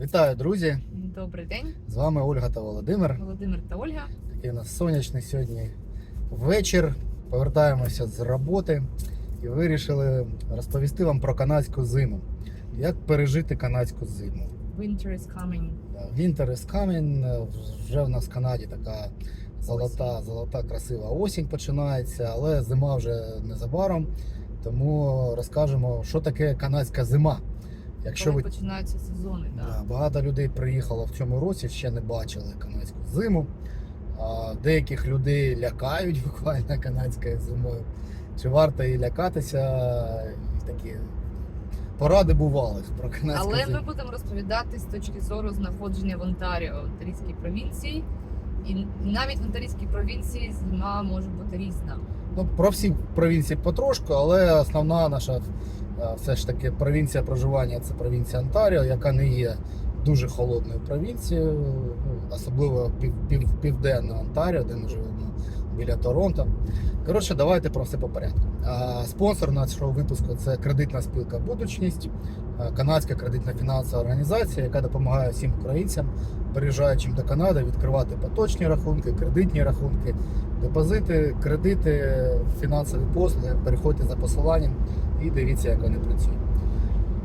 Вітаю, друзі! Добрий день, З вами Ольга та Володимир. Володимир та Ольга. Такий у нас сонячний сьогодні вечір. Повертаємося з роботи і вирішили розповісти вам про канадську зиму. Як пережити канадську зиму? Winter is coming. Winter is coming. Вже в нас в Канаді така золота, золота, красива осінь починається, але зима вже незабаром. Тому розкажемо, що таке канадська зима. Якщо Коли ви починаються сезони, да. Да, багато людей приїхало в цьому році, ще не бачили канадську зиму. А, деяких людей лякають буквально канадською зимою. Чи варто її лякатися? І такі поради бували про канадську Але зиму. ми будемо розповідати з точки зору знаходження в Онтаріо, в Онтарійській провінції. І навіть в Антарійській провінції зима може бути різна. Ну, про всі провінції потрошку, але основна наша все ж таки провінція проживання це провінція Онтаріо, яка не є дуже холодною провінцією, ну, особливо пів, пів, південна Онтаріо, де ми живемо біля Торонто. Коротше, давайте про все по порядку. Спонсор нашого випуску це кредитна спілка Будучність, канадська кредитна фінансова організація, яка допомагає всім українцям, переїжджаючим до Канади, відкривати поточні рахунки, кредитні рахунки, депозити, кредити, фінансові послуги. Переходьте за посиланням і дивіться, як вони працюють.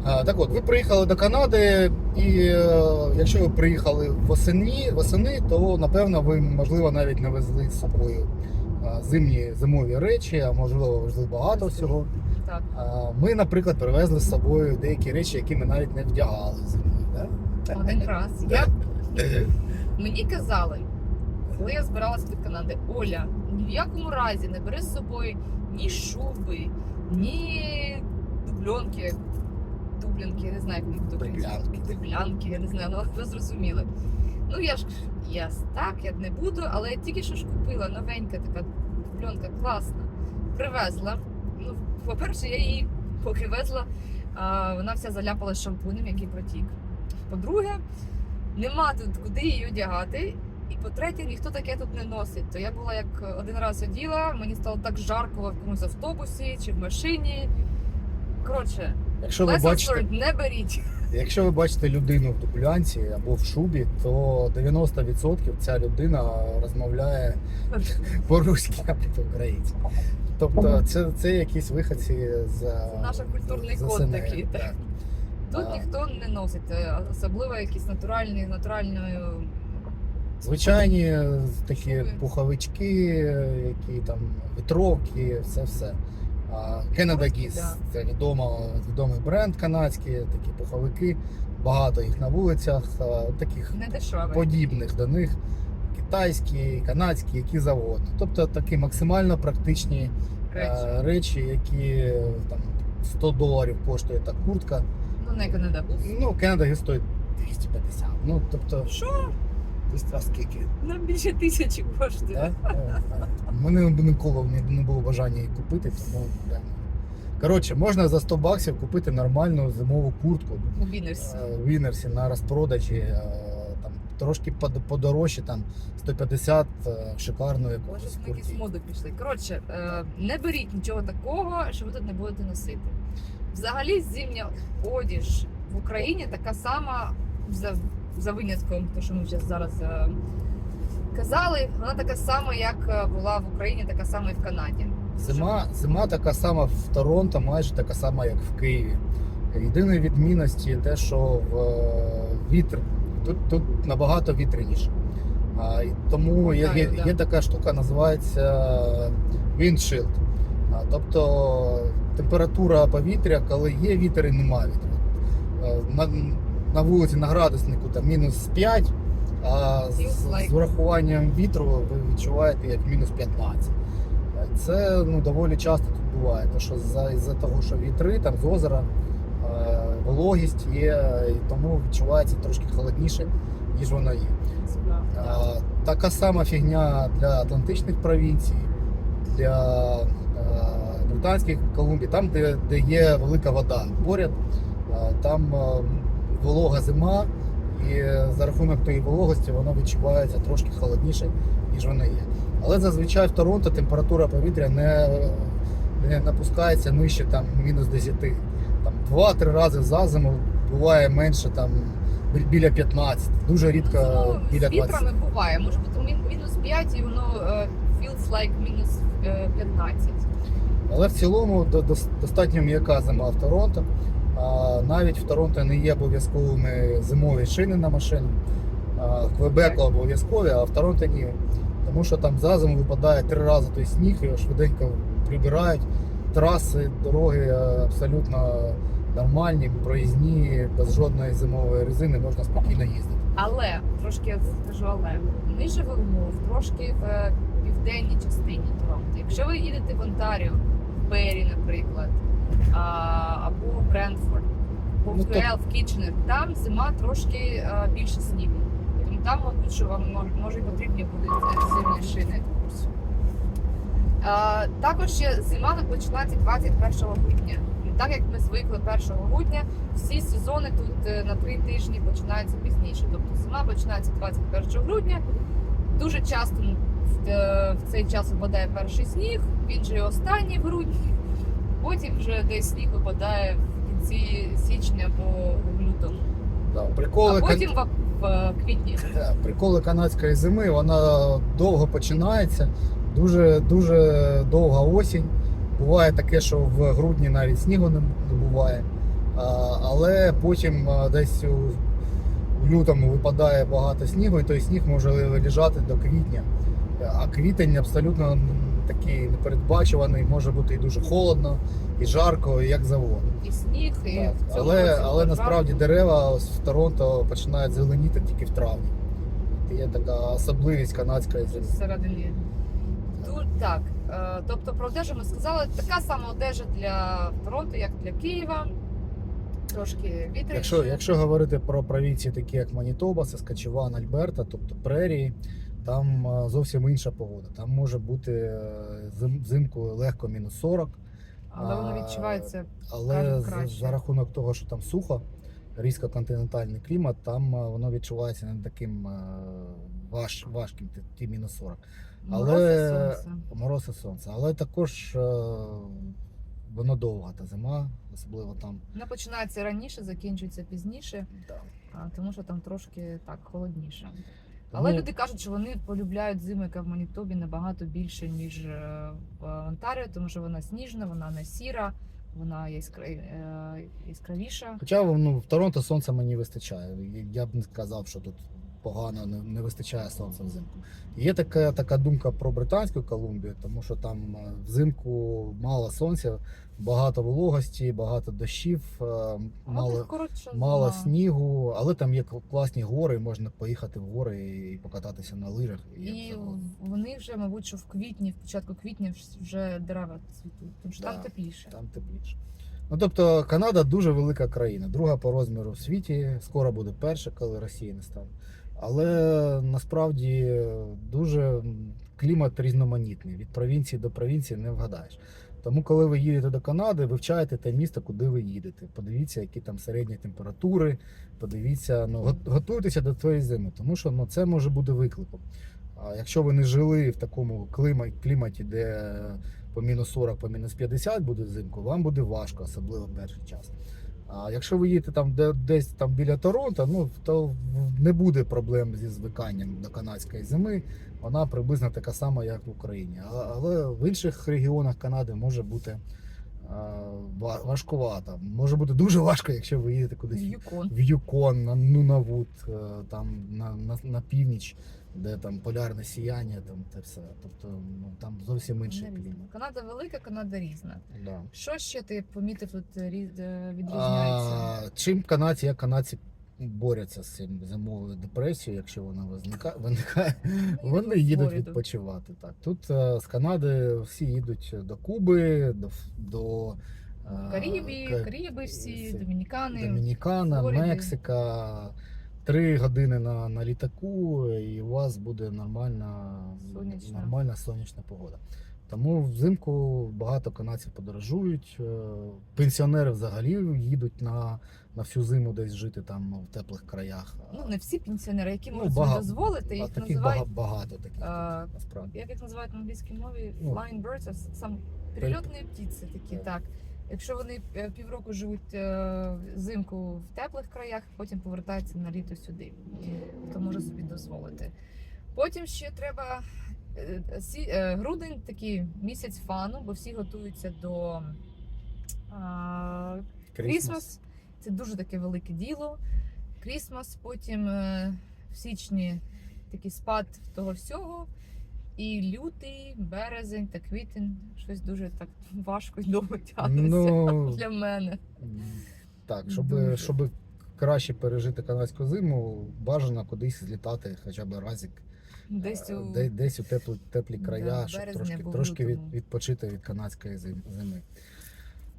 А, Так от, ви приїхали до Канади, і е, якщо ви приїхали восени, восени, то напевно ви можливо навіть не везли з собою зимні зимові речі, а можливо везли багато всього. Так, Ми, наприклад, привезли з собою деякі речі, які ми навіть не вдягали зимою. Да? один раз. Я... Мені казали, коли я збиралася до Канади, Оля, ні в якому разі не бери з собою ні шуби, ні дубльонки. Я не знаю, як дублянки. Дублянки. Дублянки, я не знаю, ну ви зрозуміли. Ну я ж я так, я не буду, але я тільки що ж купила новенька така дубльонка, класна. Привезла. Ну, по-перше, я її поки везла, а, вона вся заляпала шампунем, який протік. По-друге, нема тут куди її одягати. І по-третє, ніхто таке тут не носить. То я була як один раз оділа, мені стало так жарко в якомусь автобусі чи в машині. Коротше, Якщо ви бачите, не беріть. якщо ви бачите людину в дублянці або в шубі, то 90% ця людина розмовляє по-руськи або по-українськи. Тобто це, це якісь виходці з Це наш культурний з код такий, так. Тут А. ніхто не носить, е, особливо якісь натуральні, натуральною. Звичайні такі пуховички, які там вітровки, все все. Canada Geese це відомо, відомий бренд канадський, такі пуховики, багато їх на вулицях, таких подібних до них. Китайські, канадські, які завгодно. Тобто такі максимально практичні речі. е, речі, які там 100 доларів коштує та куртка. Ну, не Canada Goose. Ну, Canada Geese стоїть 250. Ну, тобто, Що? Десь а скільки? Нам більше тисячі коштує. Да? У мене ніколи не- було бажання її купити, тому. Коротше, можна за 100 баксів купити нормальну зимову куртку У Вінерсі. е, в Вінерсі на розпродажі. е, Там, трошки подорожче, там 150 е, шикарної Може, якоїсь якісь моди пішли. Коротше, не беріть нічого такого, що ви тут не будете носити. Взагалі, зимня одіж в Україні така сама, за, винятком, то що ми вже зараз е, казали, вона така сама, як е, була в Україні, така сама і в Канаді. Зима, зима така сама в Торонто, майже така сама, як в Києві. Єдиної відмінності те, що в е, вітер тут, тут набагато вітряніше. А, тому є, є, да. є така штука, називається windshield. А, тобто температура повітря, коли є вітер і немає вітру. Е, На, вулиці на градуснику там мінус 5, а з, з урахуванням вітру ви відчуваєте як мінус 15. Е, Це ну, доволі часто тут буває, тому що за, за того, що вітри там з озера, е, вологість є, і тому відчувається трошки холодніше, ніж воно є. А, така сама фігня для Атлантичних провінцій, для е, Британських Колумбій, там, де, де є велика вода поряд, е, там е, волога зима, і за рахунок тої вологості воно відчувається трошки холодніше, ніж воно є. Але зазвичай в Торонто температура повітря не, не напускається нижче там, мінус 10. Там 2-3 рази за зиму буває менше там біля 15, дуже рідко Ну, біля з 20. вітрами буває. Може бути мінус 5 і воно е, feels like мінус е, 15. Але в цілому до- дос- достатньо м'яка зима в Торонто. Навіть в Торонто не є обов'язковими зимові шини на машину. В Квебеку обов'язкові, а в Торонто ні. Тому що там за зиму випадає три рази той сніг, його швиденько прибирають. Траси, дороги е, абсолютно нормальні, проїзні, без жодної зимової резини можна спокійно їздити. Але трошки я скажу, але ми живемо в трошки в південній частині Торонто. Якщо ви їдете в Онтаріо, в Бері, наприклад, або Брентфорд, або Ну, в то- Кітченер, там зима трошки е, більше снігу. Тому там, мабуть, що вам може, може потрібні будуть е, зимні шини. А, також ще зима починається 21 грудня. І так як ми звикли 1 грудня, всі сезони тут е, на три тижні починаються пізніше. Тобто зима починається 21 грудня. Дуже часто в, е, в цей час випадає перший сніг, він же і останній в грудні. Потім вже десь сніг випадає в кінці січня або лютому. Да, приколи, А потім в, в квітні. Приколи канадської зими, вона довго починається, дуже дуже довга осінь. Буває таке, що в грудні навіть снігу не буває. А, Але потім десь у, у лютому випадає багато снігу, і той сніг може лежати до квітня. А квітень абсолютно такий непередбачуваний, може бути і дуже холодно, і жарко, і як завгодно. І сніг, і в цьому але, році але насправді дерева ось в Торонто починають зеленіти тільки в травні. Є така особливість канадської зими. Зсередини. Тут так. Е, Тобто про одежу ми сказали, така сама одежа для Торонто, як для Києва. Трошки вітряніше. Якщо, якщо говорити про провінції, такі як Манітоба, Саскачеван, Альберта, тобто прерії, там е, зовсім інша погода. Там може бути е, взимку легко мінус 40, Але воно відчувається. але краще. за рахунок того, що там сухо, різко континентальний клімат, там е, воно відчувається не таким важ, важким, ті- мінус 40. Мороз і Але сонце. мороз і сонце. Але також воно довга та зима, особливо там. Вона починається раніше, закінчується пізніше, Да. тому що там трошки так холодніше. Але Тому- люди кажуть, що вони полюбляють зиму, яка в Манітобі набагато більше, ніж е, в Онтаріо, тому що вона сніжна, вона не сіра, вона яскра... е, яскравіша. Хоча ну, в Торонто сонця мені вистачає. Я б не сказав, що тут погано не, не вистачає сонця взимку. Є така, така думка про Британську Колумбію, тому що там е, взимку мало сонця, багато вологості, багато дощів, е, мало, коротше, мало зима. снігу, але там є класні гори, можна поїхати в гори і покататися на лижах. І завгодно. вони вже, мабуть, що в квітні, в початку квітня вже дерева цвітуть, тому що Да. там тепліше. там тепліше. Ну тобто Канада дуже велика країна, друга по розміру в світі. Скоро буде перша, коли Росії не стане. Але насправді дуже клімат різноманітний. Від провінції до провінції не вгадаєш. Тому, коли ви їдете до Канади, вивчайте те місто, куди ви їдете. Подивіться, які там середні температури. Подивіться, ну готуйтеся до тієї зими, тому що ну, це може бути викликом. А якщо ви не жили в такому кліматі, де по мінус 40, по мінус 50 буде взимку, вам буде важко, особливо перший час. А якщо ви їдете там де, десь там біля Торонто, ну то не буде проблем зі звиканням до канадської зими. Вона приблизно така сама, як в Україні. Але в інших регіонах Канади може бути а, важкувато. Може бути дуже важко, якщо ви їдете кудись Юкон. в Юкон, на Нунавут, е, там на, на, на північ, де там полярне сіяння, там те все. Тобто ну, там зовсім інший клімат. Канада велика, Канада різна. Да. Що ще ти помітив тут е, е, відрізняється? А, чим канадці, як канадці борються з цим зимовою депресією, якщо вона виникає, виникає, вони їдуть відпочивати. Так. Тут е, з Канади всі їдуть до Куби, до, до е, Карибі, Ка- Кариби всі, Домінікани. Домінікана, Флориди. Мексика. Три години на, на літаку, і у вас буде нормальна Сонячна. нормальна сонячна погода. Тому взимку багато канадців подорожують. е, Пенсіонери взагалі їдуть на, на всю зиму десь жити там в теплих краях. Ну, не всі пенсіонери, які Ну, можуть собі дозволити, а їх таких називають, бага- багато таких а, насправді. як їх називають на англійській мові, Ну, flying birds, а сам перельотні птиці такі, Так. так. Якщо вони е, півроку живуть е, взимку в теплих краях, потім повертаються на літо сюди, то може собі дозволити. Потім ще треба е, е, грудень такий місяць фану, бо всі готуються до Крісмас. Це дуже таке велике діло. Крісмас, потім е, в січні такий спад того всього. І лютий, березень та квітень щось дуже так важко й довго тягнеться Ну, для мене. Так, щоб, Дуже. щоб краще пережити канадську зиму, бажано кудись злітати, хоча б разик. Десь е, у де- десь у теплі, теплі края, в щоб трошки, трошки від, відпочити від канадської зими.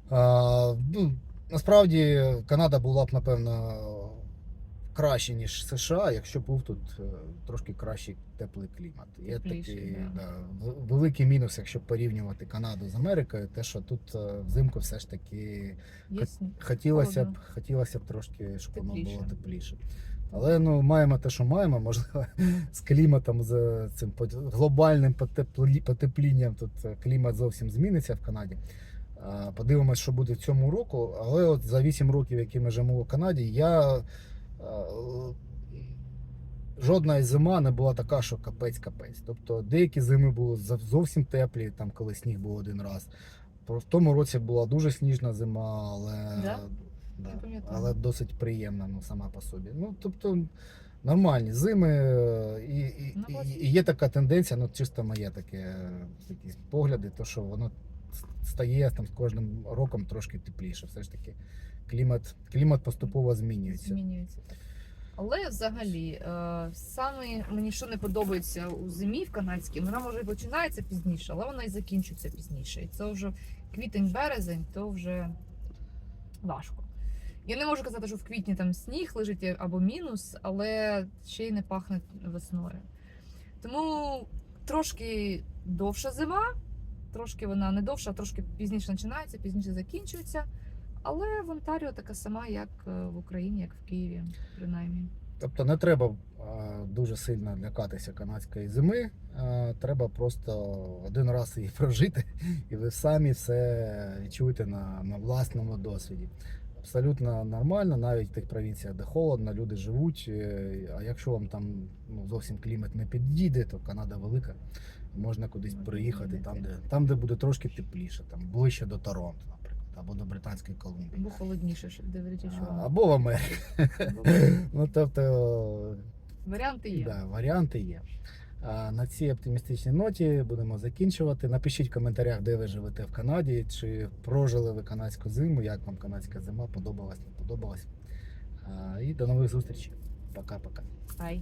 А, ну, насправді Канада була б, напевно, краще, ніж США, якщо був тут е, трошки кращий теплий клімат. Є такий да. да, великий мінус, якщо порівнювати Канаду з Америкою, те, що тут е, взимку все ж таки є сні- Хотілося б, хотілося б трошки, щоб воно було тепліше. Але ну маємо те, що маємо. Можливо, з кліматом, з цим глобальним потеплі- потеплінням тут е, клімат зовсім зміниться в Канаді. Подивимось, що буде в цьому року. Але от за 8 років, які ми живемо в Канаді, я е, жодна зима не була така, що капець-капець. Тобто деякі зими були зовсім теплі, там коли сніг був один раз. В тому році була дуже сніжна зима, але, Да? Да, але досить приємна ну, сама по собі. Ну, тобто, нормальні зими, е, і, і, Ну, і, є така тенденція, ну чисто моє таке, е, якісь погляди, то що воно стає там з кожним роком трошки тепліше. Все ж таки, клімат, клімат поступово змінюється. змінюється. так. Але взагалі, е, саме мені що не подобається у зимі в канадській, вона може і починається пізніше, але вона і закінчується пізніше. І це вже квітень-березень, то вже важко. Я не можу казати, що в квітні там сніг лежить або мінус, але ще й не пахне весною. Тому трошки довша зима, трошки вона не довша, а трошки пізніше починається, пізніше закінчується. Але в Онтаріо така сама, як е, в Україні, як в Києві, принаймні. Тобто не треба дуже сильно лякатися канадської зими. Треба просто один раз її прожити, і ви самі все відчуєте на, на власному досвіді. Абсолютно нормально, навіть в тих провінціях, де холодно, люди живуть. е, А якщо вам там ну, зовсім клімат не підійде, то Канада велика. Можна кудись приїхати, там де, там, де буде трошки тепліше, там ближче до Торонто, наприклад, або до Британської Колумбії. Або холодніше, щоб дивитися, що. Або в Америці. Ну, тобто, варіанти є. Да, варіанти є. А на цій оптимістичній ноті будемо закінчувати. Напишіть в коментарях, де ви живете в Канаді, чи прожили ви канадську зиму, як вам канадська зима, подобалась, не подобалась. І до нових зустрічей. Пока-пока. Ай.